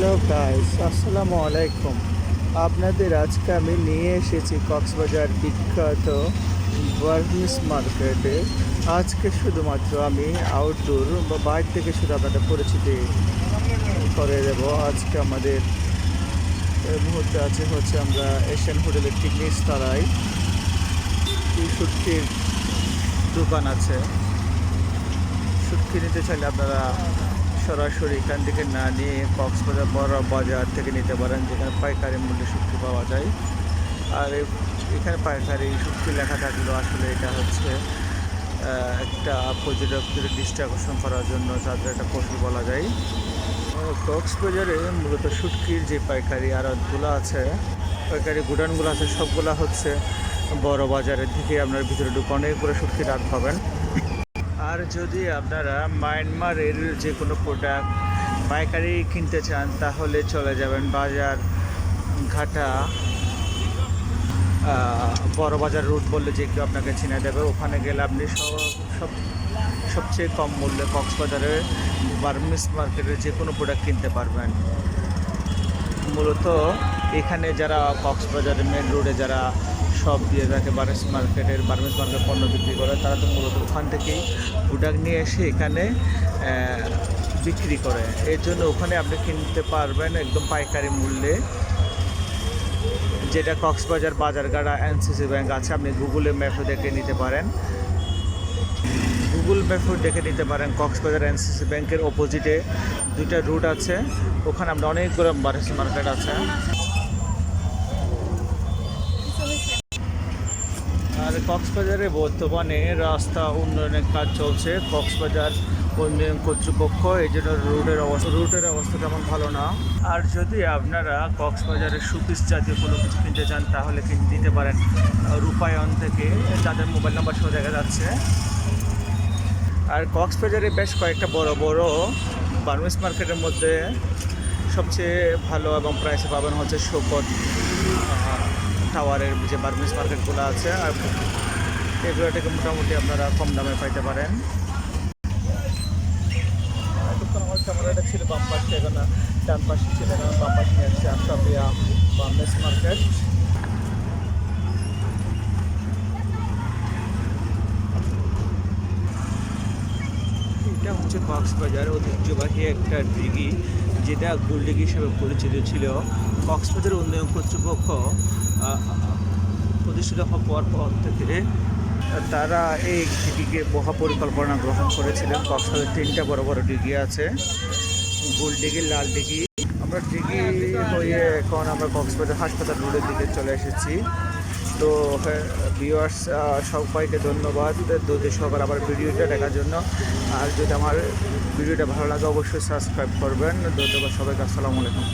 Hello guys আসসালামু আলাইকুম। আপনাদের আজকে আমি নিয়ে এসেছি কক্সবাজার বিখ্যাত বার্মিস মার্কেটে আজকে শুধুমাত্র আমি আউটডোর বা বাইরে থেকে শুধু আপনাদের পরিচিতি করে দেব। আজকে আমাদের এই মুহূর্তে আছে হচ্ছে আমরা এশিয়ান হোটেলের ঠিক নিচতলায় সুটকির দোকান আছে। শুটকি নিতে চাইলে আপনারা সরাসরি এখান থেকে না নিয়ে কক্সবাজার বড় বাজার থেকে নিতে পারেন, যেখানে পাইকারি মূল্যে শুটকি পাওয়া যায়। আর এখানে পাইকারি শুটকি লেখা থাকলেও আসলে এটা হচ্ছে একটা পর্যটকদের দৃষ্টি আকর্ষণ করার জন্য তাদের একটা কৌশল বলা যায়। কক্সবাজারে মূলত শুটকির যে পাইকারি আড়তগুলো আছে, পাইকারি গুডানগুলো আছে, সবগুলা হচ্ছে বড় বাজারের দিকে আপনার ভিতরে ঢুকে অনেকগুলো শুটকির আড়ত পাবেন। আর যদি আপনারা মায়ানমারের যে কোনো প্রোডাক্ট পাইকারি কিনতে চান, তাহলে চলে যাবেন বাজার ঘাটা বড় বাজার রুট বললে যে কেউ আপনাকে চিনে দেবে। ওখানে গেলে আপনি সব সব, সবচেয়ে কম মূল্যে কক্সবাজারে বার্মিস মার্কেটের যে কোনো প্রোডাক্ট কিনতে পারবেন। মূলত এখানে যারা কক্সবাজারের মেন রোডে যারা সব দিয়ে থাকে বার্মিস মার্কেটের বার্মিস মার্কেট পণ্য বিক্রি করে, তারা তো মূলত ওখান থেকেই প্রোডাক্ট নিয়ে এসে এখানে বিক্রি করে। এর জন্য ওখানে আপনি কিনতে পারবেন একদম পাইকারি মূল্যে, যেটা কক্সবাজার বাজারগাড়া এনসিসি ব্যাংক আছে, আপনি গুগলে ম্যাপে দেখে নিতে পারেন। গুগল ম্যাপে দেখে নিতে পারেন, কক্সবাজার এনসিসি ব্যাংকের অপোজিটে দুইটা রুট আছে। ওখানে আমরা অনেকগুলো বারেস মার্কেট আছে। আর কক্সবাজারে বর্তমানে রাস্তা উন্নয়নের কাজ চলছে। কক্সবাজার উন্নয়ন কর্তৃপক্ষ, এই জন্য রুটের অবস্থা রুটের অবস্থা তেমন ভালো না। আর যদি আপনারা কক্সবাজারের সুপিস জাতীয় কোনো কিছু কিনতে চান, তাহলে কিনে দিতে পারেন। রূপায়ণ থেকে তাদের মোবাইল নাম্বার সহ দেখা যাচ্ছে। আর কক্সবাজারে বেশ কয়েকটা বড় বড় বার্মিস মার্কেটের মধ্যে সবচেয়ে ভালো এবং প্রাইসে পাবেন হচ্ছে শোকত টাওয়ারের যে বার্মিস মার্কেটগুলো আছে। আর এগুলো থেকে মোটামুটি আপনারা কম দামে পাইতে পারেন। আমার ছিল বাম পাশে, এখন ডান পাশে ছিল, এখন বাম পাশে নিয়ে আসছে আশরাফিয়া বার্মিস মার্কেট। এটা হচ্ছে কক্সবাজার ঐতিহ্যবাহী একটা ডিগি, যেটা গোলডিগি হিসেবে পরিচিত ছিল। কক্সবাজার উন্নয়ন কর্তৃপক্ষ প্রতিষ্ঠিত হওয়ার পর থেকে তারা এই ডিগিকে মহা পরিকল্পনা গ্রহণ করেছিলেন। কক্সবাজার তিনটা বড় বড় ডিগি আছে গোল ডিগি লাল ডিগি। আমরা ডিগি হয়ে এখন আমরা কক্সবাজার হাসপাতাল রোডের দিকে চলে এসেছি। তো ভিউয়ার্স সবাইকে ধন্যবাদ। দুদিন সকাল আবার ভিডিওটা দেখার জন্য। আর যদি আমার ভিডিওটা ভালো লাগে, অবশ্যই সাবস্ক্রাইব করবেন। ধন্যবাদ সবাইকে, আসসালামু আলাইকুম।